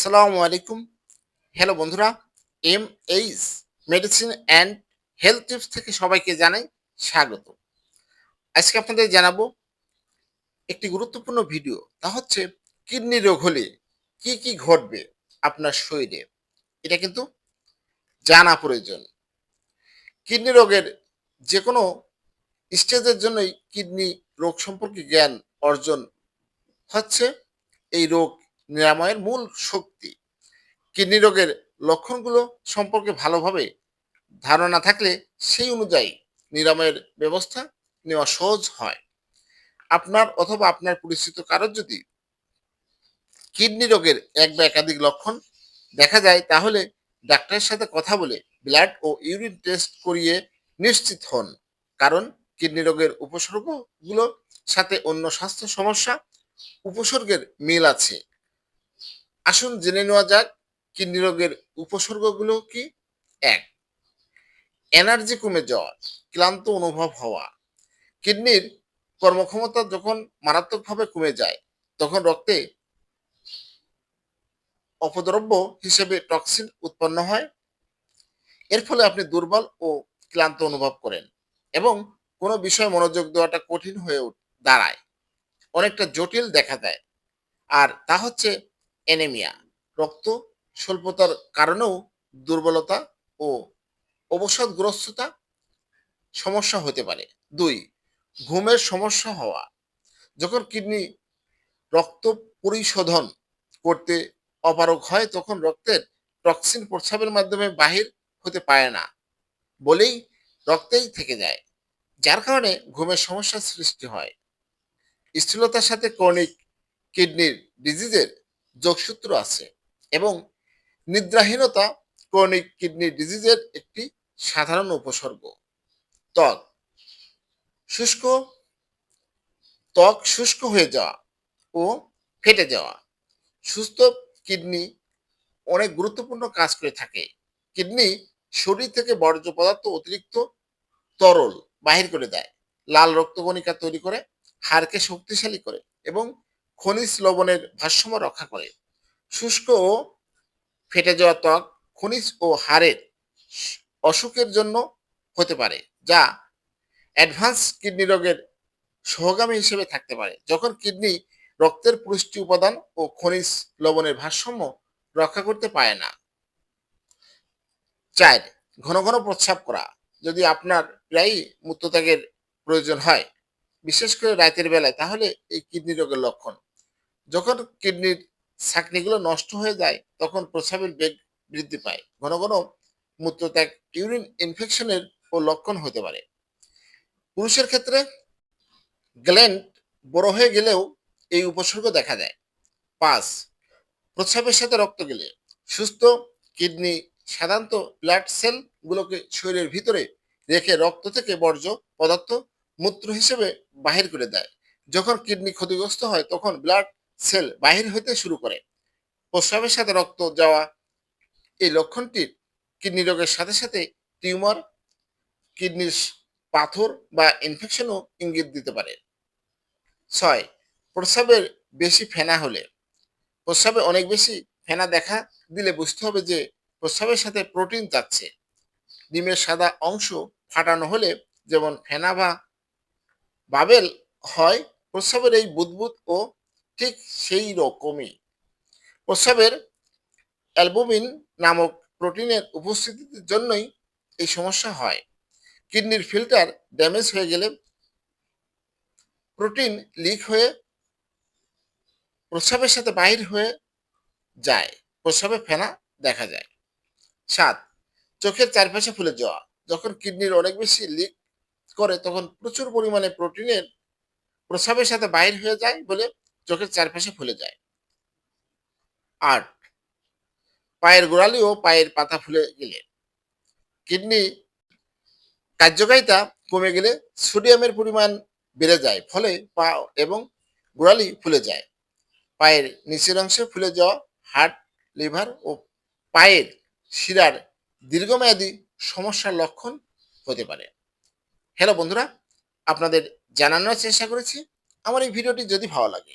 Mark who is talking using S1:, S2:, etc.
S1: আসসালামু আলাইকুম। হ্যালো বন্ধুরা M H medicine and health tips থেকে সবাইকে জানাই স্বাগত। আজকে আপনাদের জানাব একটি গুরুত্বপূর্ণ ভিডিও, তা হচ্ছে কিডনি রোগ হলে কি কি ঘটবে আপনার শরীরে। এটা কিন্তু জানা প্রয়োজন। কিডনি রোগের যে কোনো স্টেজের জন্যই কিডনি রোগ সম্পর্কে জ্ঞান অর্জন হচ্ছে এই রোগ নিরাময়ের মূল শক্তি। কিডনি রোগের লক্ষণগুলো সম্পর্কে ভালোভাবে ধারণা থাকলে সেই অনুযায়ী নিরাময়ের ব্যবস্থা নেওয়া সহজ হয়। আপনার অথবা আপনার পরিচিত কারোর যদি কিডনি রোগের এক বা একাধিক লক্ষণ দেখা যায়, তাহলে ডাক্তারের সাথে কথা বলে ব্লাড ও ইউরিন টেস্ট করিয়ে নিশ্চিত হন। কারণ কিডনি রোগের উপসর্গগুলোর সাথে অন্য স্বাস্থ্য সমস্যা, উপসর্গের মিল আছে। আসুন জেনে নেওয়া যাক কিডনি রোগের উপসর্গগুলো কি? এক, এনার্জি কমে যাওয়া, ক্লান্ত অনুভব হওয়া। কিডনির কর্মক্ষমতা যখন মারাত্মকভাবে কমে যায়, তখন রক্তে অপদ্রব্য হিসেবে টক্সিন উৎপন্ন হয়। এর ফলে আপনি দুর্বল ও ক্লান্ত অনুভব করেন এবং কোনো বিষয়ে মনোযোগ দেওয়াটা কঠিন হয়ে দাঁড়ায়। অনেকটা জটিল দেখা দেয়। আর তা হচ্ছে অ্যানেমিয়া রক্ত স্বল্পতার কারণেও দুর্বলতা ও অবসাদগ্রস্ততা সমস্যা হতে পারে। দুই, ঘুমের সমস্যা হওয়া। যখন কিডনি রক্ত পরিশোধন করতে অপারক হয়, তখন রক্তের টক্সিন প্রস্রাবের মাধ্যমে বাহির হতে পারে না বলেই রক্তেই থেকে যায়, যার কারণে ঘুমের সমস্যার সৃষ্টি হয়। স্থূলতার সাথে ক্রনিক কিডনির ডিজিজের যোগসূত্র আছে এবং নিদ্রাহীনতা ক্রনিক কিডনি ডিজিজের একটি সাধারণ উপসর্গ। ত্বক। শুষ্ক। ত্বক শুষ্ক হয়ে যাওয়া ও ফেটে যাওয়া। সুস্থ কিডনি অনেক গুরুত্বপূর্ণ কাজ করে থাকে। কিডনি শরীর থেকে বর্জ্য পদার্থ অতিরিক্ত তরল বাহির করে দেয়। লাল রক্তকণিকা তৈরি করে, হাড়কে শক্তিশালী করে এবং খনিজ লবণের ভারসাম্য রক্ষা করে। শুষ্ক ও ফেটে যাওয়া ত্বক, খনিজ ও হাড়ের অসুখের জন্য হতে পারে, যা অ্যাডভান্স কিডনি রোগের সহগামী হিসেবে থাকতে পারে। যখন কিডনি রক্তের পুষ্টি উপাদান ও খনিজ লবণের ভারসাম্য রক্ষা করতে পারে না। চার ঘন ঘন প্রস্রাব করা, যদি আপনার প্রায়ই মূত্রত্যাগের প্রয়োজন হয়, বিশেষ করে রাতের বেলায়, তাহলে এই কিডনি রোগের লক্ষণ। যখন কিডনির ছাকনিগুলো নষ্ট হয়ে যায়, তখন প্রস্রাবের বেগ বৃদ্ধি পায়। ঘন ঘন মূত্রত্যাগ ইউরিন ইনফেকশনের ও লক্ষণ হতে পারে। পুরুষের ক্ষেত্রে গ্ল্যান্ড বড় হয়ে গেলেও এই উপসর্গ দেখা যায় পাঁচ, প্রস্রাবের সাথে রক্ত গেলে সুস্থ কিডনি সাধারণত ব্লাড সেলগুলোকে শরীরের ভিতরে রেখে রক্ত থেকে বর্জ্য পদার্থ মূত্র হিসেবে বাহির করে দেয়। যখন কিডনি ক্ষতিগ্রস্ত হয়, তখন ব্লাড সেল বাহির হইতে শুরু করে। প্রস্রাবের সাথে রক্ত যাওয়া, এই লক্ষণটির কিডনি রোগের সাথে সাথে টিউমার, কিডনির পাথর বা ইনফেকশনও ইঙ্গিত দিতে পারে। ছয়, প্রস্রাবের বেশি ফেনা হলে। প্রস্রাবে অনেক বেশি ফেনা দেখা দিলে বুঝতে হবে যে প্রস্রাবের সাথে প্রোটিন যাচ্ছে। ডিমের সাদা অংশ ফাটানো হলে যেমন ফেনা বা বাবেল হয়, প্রস্রাবের এই বুদবুদ ও ঠিক সেই রকমই। প্রস্রাবের অ্যালবুমিন নামক প্রোটিনের উপস্থিতির জন্যই এই সমস্যা হয়। কিডনির ফিল্টার ড্যামেজ হয়ে গেলে প্রোটিন লিক হয়ে প্রস্রাবের সাথে বাহির হয়ে যায়। প্রস্রাবে ফেনা দেখা যায়। সাত, চোখের চারপাশে ফুলে যাওয়া। যখন কিডনির অনেক বেশি লিক করে, তখন প্রচুর পরিমাণে প্রোটিনের প্রস্রাবের সাথে বাহির হয়ে যায় বলে চোখের চারপাশে ফুলে যায়। আট পায়ের গোড়ালি ও পায়ের পাতা ফুলে গেলে। কিডনি কার্যকারিতা কমে গেলে সোডিয়ামের পরিমাণ বেড়ে যায়, ফলে পা এবং গোড়ালি ফুলে যায়। পায়ের নিচের অংশে ফুলে যাওয়া হার্ট, লিভার ও পায়ের শিরার দীর্ঘমেয়াদী সমস্যার লক্ষণ হতে পারে। হ্যালো বন্ধুরা, আপনাদের জানানোর চেষ্টা করেছি। আমার এই ভিডিওটি যদি ভালো লাগে